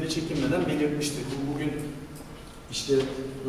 de çekinmeden belirtmiştir. Bu bugün işte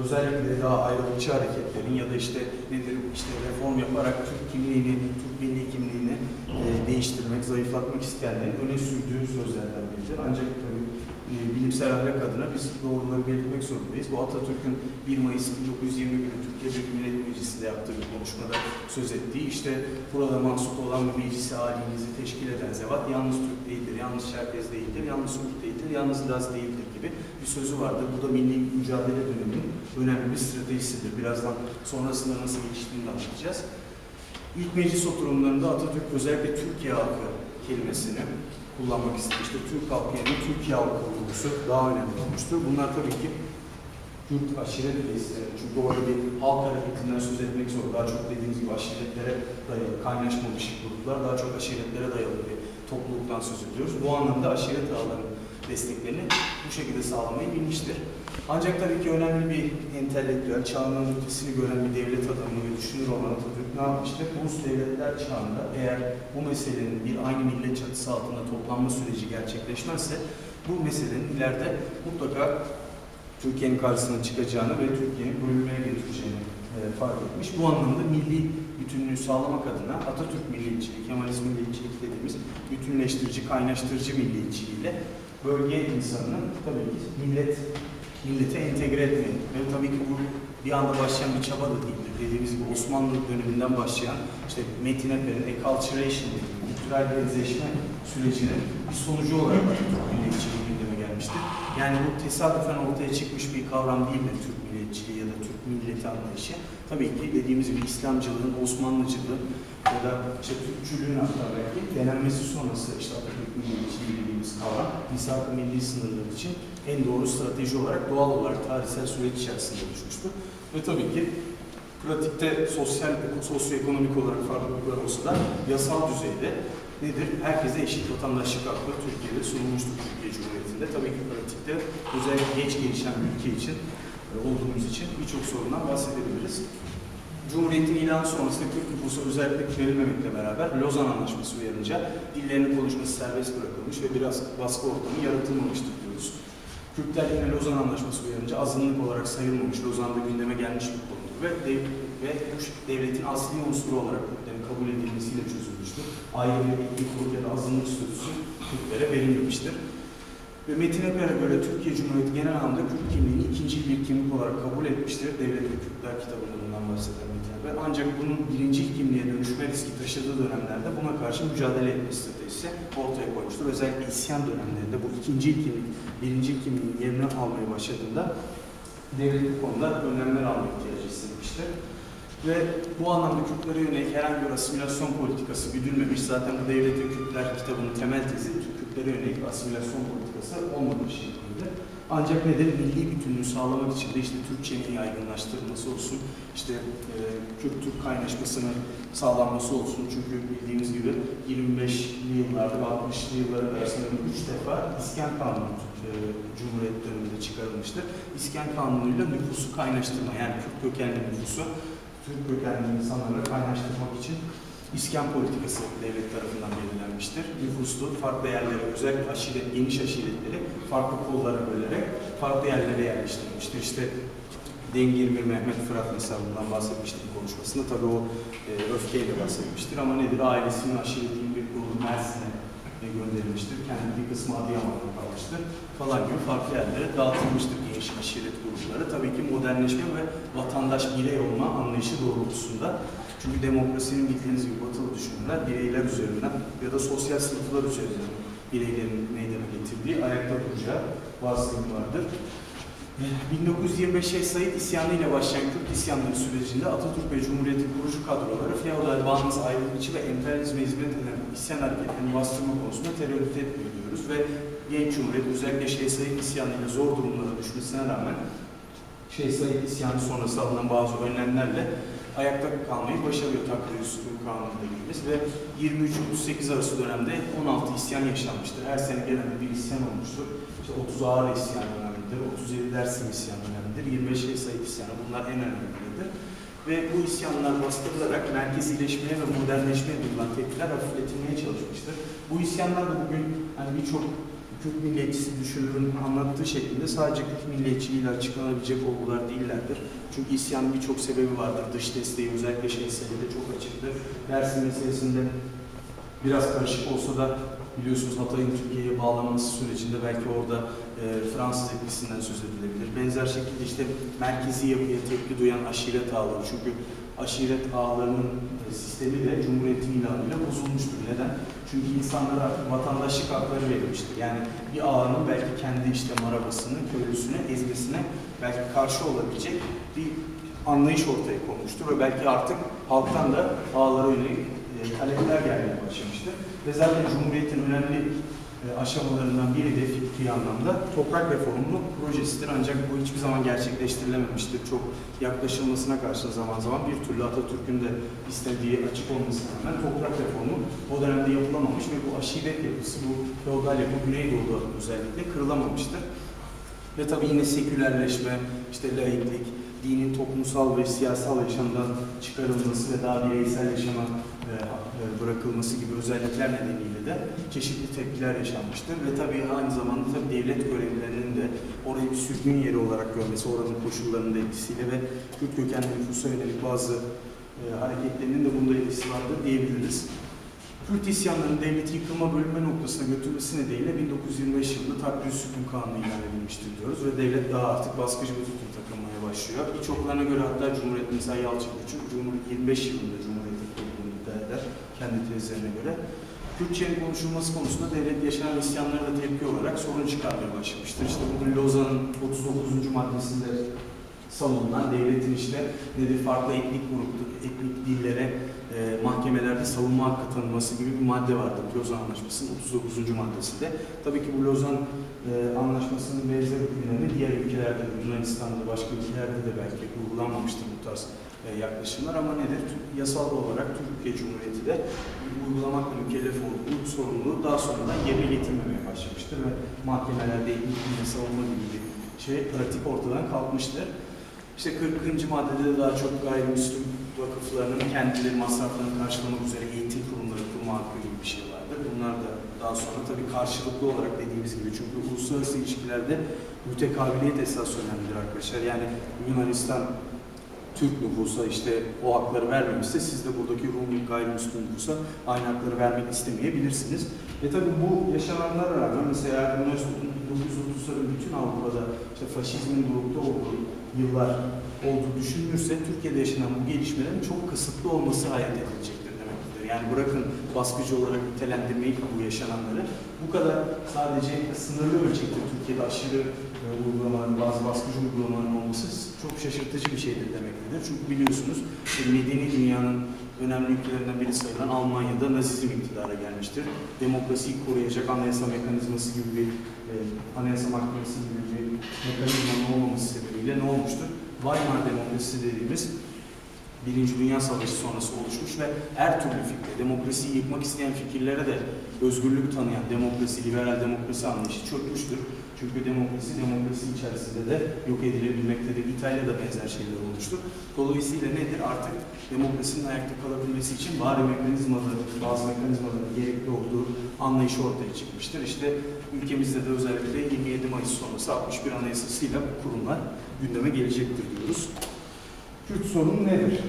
özellikle daha ayrılıkçı hareketlerin ya da işte nedir işte reform yaparak Türk kimliğini, Türk milli kimliğini e, değiştirmek, zayıflatmak isteyenlerin öne sürdüğü sözlerden biridir. Ancak tabii e, bilimsel ahlak adına biz doğruları belirtmek zorundayız. Bu Atatürk'ün 1 Mayıs 1920 günü Türkiye Büyük Millet Meclisi'nde yaptığı bir konuşmada söz ettiği işte burada mahsup olan bir meclisi halinizi teşkil eden zevat yalnız Türk değildir, yalnız Çerkez değildir, yalnız Kürt değildir, yalnız Laz değildir gibi bir sözü vardır. Bu da milli mücadele döneminin önemli bir stratejisidir. Birazdan sonrasında nasıl geliştiğini anlatacağız. İlk meclis oturumlarında Atatürk özellikle Türkiye halkı kelimesini kullanmak istemiştir. Türk halkı yerine Türkiye halkı vurgusu daha önemli olmuştur. Bunlar tabii ki Kürt aşiret reisleri. Çünkü orada bir halk hareketinden söz etmek zor. Daha çok dediğimiz gibi aşiretlere dayalı, kaynaşmamış gruplar, daha çok aşiretlere dayalı bir topluluktan söz ediyoruz. Bu anlamda aşiret ağlarının desteklerini bu şekilde sağlamayı bilmiştir. Ancak tabii ki önemli bir entelektüel, çağının ötesini gören bir devlet adamı ve düşünür olan Atatürk ne yapmıştır? Ulus devletler çağında eğer bu meselenin bir aynı millet çatısı altında toplanma süreci gerçekleşmezse bu meselenin ileride mutlaka Türkiye'nin karşısına çıkacağını ve Türkiye'nin bölünmeye getireceğini e, fark etmiş. Bu anlamda milli bütünlüğü sağlamak adına Atatürk milliyetçiliği, Kemalist milliyetçilik dediğimiz bütünleştirici, kaynaştırıcı milliyetçiliğiyle bölge insanının tabii ki millet millete entegre etmeyi ve tabii ki bu bir anda başlayan bir çaba da değildir. Dediğimiz gibi Osmanlı döneminden başlayan işte Metin Eper'in acculturation kültürel benzeşme sürecinin bir sonucu olarak milliyetçiliği gündeme gelmiştir. Yani bu tesadüfen ortaya çıkmış bir kavram değildir Türk milliyetçiliği ya da Türk milleti anlayışı. Tabii ki dediğimiz gibi İslamcılığın, Osmanlıcılığın ya da işte Türkçülüğün hatta belki denenmesi sonrası işte Atatürk milliyetçiliği dediğimiz kavram misak-ı milli sınırları için en doğru strateji olarak doğal olarak tarihsel süreç içerisinde oluşmuştur. Ve tabii ki pratikte sosyal, sosyoekonomik olarak farklılıklar olsa da yasal düzeyde nedir? Herkese eşit vatandaşlık hakkı Türkiye'de sunulmuştur Türkiye Cumhuriyeti'nde. Tabii ki pratikte özellikle geç gelişen bir ülke için e, olduğumuz için birçok sorundan bahsedebiliriz. Cumhuriyetin ilanı sonrasında Kürt nüfusu özellik verilmemekle beraber Lozan Anlaşması uyarınca dillerini konuşması serbest bırakılmış ve biraz baskı ortamı yaratılmamıştır diyoruz. Kürtler yine Lozan Anlaşması uyarınca azınlık olarak sayılmamış, Lozan'da gündeme gelmiş bir konudur ve, ve bu devletin asli unsuru olarak Kürtlerin kabul edilmesiyle çözülmüştür. Ayrı bir etnik grup ya da azınlık statüsü Kürtlere verilmemiştir. Ve Metin Eper'e göre Türkiye Cumhuriyeti genel anlamda Kürt kimliğini ikinci bir kimlik olarak kabul etmiştir. Devlet ve Kürtler kitabında bundan bahseden Metin Eper. Ancak bunun birinci kimliğe dönüşme riski taşıdığı dönemlerde buna karşı mücadele etme stratejisi ortaya koymuştur. Özellikle isyan dönemlerinde bu ikinci kimlik, birinci kimliğin yerini almaya başladığında devlet bu konuda önlemler alma ihtiyacı hissetmiştir. Ve bu anlamda Kürtlere yönelik herhangi bir asimilasyon politikası güdülmemiş. Zaten bu Devlet ve Kürtler kitabının temel tezi Kürtlere yönelik asimilasyon politikası olmadığı şeklinde. Ancak nedir? Milli bütünlüğü sağlamak için de işte Türkçenin yaygınlaştırılması olsun, işte e, Kürt-Türk kaynaşmasının sağlanması olsun. Çünkü bildiğimiz gibi 25'li yıllarda ve 60'lı yıllar arasında üç defa İskan Kanunu e, Cumhuriyet döneminde çıkarılmıştır. İskan Kanunu'yla nüfusu kaynaştırma yani Kürt kökenli nüfusu Türk kökenli insanlarla kaynaştırmak için İskan politikası devlet tarafından belirlenmiştir. Nüfuslu farklı yerlere, özellikle aşiret, geniş aşiretleri farklı kollara bölerek farklı yerlere yerleştirilmiştir. İşte Dengir bir Mehmet Fırat mesela bundan bahsetmiştik konuşmasında. Tabii o e, öfkeyle bahsetmiştir ama nedir? Ailesinin aşiretinin bir grubu Mersin'e gönderilmiştir. Kendi bir kısmı Adıyaman'da kalmıştır falan gibi farklı yerlere dağıtılmıştır geniş aşiret grupları. Tabii ki modernleşme ve vatandaş birey olma anlayışı doğrultusunda. Çünkü demokrasinin bildiğiniz gibi batılı düşünürler bireyler üzerinden ya da sosyal sınıflar üzerinden bireylerin meydana getirdiği, ayakta duracağı varsayım vardır. 1925 Şeyh Said isyanıyla başlayan Kürt isyanları sürecinde Atatürk ve Cumhuriyet'in kurucu kadroları feodal, bağımsız, ayrılıkçı ve emperyalizme hizmet eden isyan hareketlerini bastırma konusunda terörist etmiyor diyoruz ve genç Cumhuriyet özellikle Şeyh Said isyanıyla zor durumlara düşmesine rağmen Şeyh Said isyanı sonrası alınan bazı önlemlerle ayakta kalmayı başarıyor takdir usulü kanunu dediğimiz ve 23-38 arası dönemde 16 isyan yaşanmıştır. Her sene genelde bir isyan olmuştur. İşte 30 ağır isyan önemlidir, 37 Dersim isyan önemlidir, 25 Şeyh Said isyanı bunlar en önemlileridir. Ve bu isyanlar bastırılarak merkezileşmeye ve modernleşmeye duyulan tepkiler hafifletilmeye çalışmıştır. Bu isyanlar da bugün hani birçok Kürt milliyetçisi düşünürün anlattığı şeklinde sadece Kürt milliyetçiliğiyle açıklanabilecek olgular değillerdir. Çünkü isyanın birçok sebebi vardır. Dış desteği özellikle şey de çok açıktır. Dersim meselesinde biraz karışık olsa da biliyorsunuz Hatay'ın Türkiye'ye bağlanması sürecinde belki orada e, Fransız etkisinden söz edilebilir. Benzer şekilde işte merkezi yapıya tepki duyan aşiret ağları. Çünkü aşiret ağlarının e, sistemi de Cumhuriyet'in ilanıyla bozulmuştur. Neden? Çünkü insanlara vatandaşlık hakları verilmiştir. Yani bir ağanın belki kendi işte marabasını, köylüsüne, ezmesine belki karşı olabilecek bir anlayış ortaya konmuştur ve belki artık halktan da ağlara yönelik e, talepler gelmeye başlamıştır. Ve zaten Cumhuriyet'in önemli e, aşamalarından biri de fikri anlamda toprak reformu projesidir. Ancak bu hiçbir zaman gerçekleştirilememiştir. Çok yaklaşılmasına karşın zaman zaman bir türlü Atatürk'ün de istediği açık olmasına rağmen toprak reformu o dönemde yapılamamış ve bu aşiret yapısı, bu feodal yapı Güneydoğu'da özellikle kırılamamıştır. Ve tabii yine sekülerleşme, işte laiklik, dinin toplumsal ve siyasal yaşamdan çıkarılması ve daha bireysel yaşama e, e, bırakılması gibi özellikler nedeniyle de çeşitli tepkiler yaşanmıştır. Ve tabii aynı zamanda tabii devlet görevlilerinin de orayı bir sürgün yeri olarak görmesi, oranın koşullarının da etkisiyle ve Kürt kökenli nüfusa yönelik bazı e, hareketlerinin de bunda etkisi vardır diyebiliriz. Kürt isyanlarının devleti yıkılma bölünme noktasına götürmesi nedeniyle 1925 yılında takdir sükun kanunu ilan edilmiştir diyoruz ve devlet daha artık baskıcı bir tutum takılmaya başlıyor. Birçoklarına göre hatta Cumhuriyet mesela Yalçın Küçük Cumhuriyet 25 yılında Cumhuriyet kurulduğunu iddia eder kendi tezlerine göre. Kürtçenin konuşulması konusunda devlet yaşanan isyanlara da tepki olarak sorun çıkarmaya başlamıştır. İşte bugün Lozan'ın 39. maddesinde savunulan devletin işte nedir farklı etnik grup, etnik dillere e, mahkemelerde savunma hakkı tanınması gibi bir madde vardır Lozan Anlaşması'nın 39. maddesinde. Tabii ki bu Lozan e, Anlaşması'nın benzer hükümlerini diğer ülkelerde, Yunanistan'da, başka ülkelerde de belki uygulanmamıştır bu tarz e, yaklaşımlar ama nedir? Yasal olarak Türkiye Cumhuriyeti de uygulamakla mükellef olduğu sorumluluğu daha sonradan yerine getirmemeye başlamıştır ve mahkemelerde dille savunma gibi bir şey pratik ortadan kalkmıştır. İşte 40. maddede de daha çok gayrimüslim vakıflarının kendileri masraflarını karşılamak üzere eğitim kurumları kurma hakkı gibi bir şey vardır. Bunlar da daha sonra tabii karşılıklı olarak dediğimiz gibi çünkü uluslararası ilişkilerde mütekabiliyet esas önemlidir arkadaşlar. Yani Yunanistan Türk nüfusa işte o hakları vermemişse siz de buradaki Rum gayrimüslim nüfusa aynı hakları vermek istemeyebilirsiniz. Ve tabii bu yaşananlara rağmen mesela Erdoğan Öztürk'ün 1930'ların bütün Avrupa'da işte faşizmin dorukta olduğu yıllar olduğu düşünülürse Türkiye'de yaşanan bu gelişmelerin çok kısıtlı olması hayal edilecektir demektir. Yani bırakın baskıcı olarak nitelendirmeyi bu yaşananları bu kadar sadece sınırlı ölçekte Türkiye'de aşırı uygulamaların, bazı baskıcı uygulamaların olması çok şaşırtıcı bir şeydir demektedir. Çünkü biliyorsunuz e, medeni dünyanın önemli ülkelerinden biri sayılan Almanya'da Nazizm iktidara gelmiştir. Demokrasiyi koruyacak anayasa mekanizması gibi bir e, anayasa mahkemesi gibi bir mekanizmanın olmaması sebebiyle ne olmuştur? Weimar demokrasisi dediğimiz Birinci Dünya Savaşı sonrası oluşmuş ve her türlü fikre, demokrasiyi yıkmak isteyen fikirlere de özgürlük tanıyan demokrasi, liberal demokrasi anlayışı çökmüştür. Çünkü demokrasi, demokrasi içerisinde de yok edilebilmektedir. İtalya'da benzer şeyler olmuştur. Dolayısıyla nedir? Artık demokrasinin ayakta kalabilmesi için bari mekanizmaları, bazı mekanizmaların gerekli olduğu anlayışı ortaya çıkmıştır. İşte ülkemizde de özellikle 27 Mayıs sonrası 61 Anayasası'yla kurumlar gündeme gelecektir diyoruz. Kürt sorunu nedir?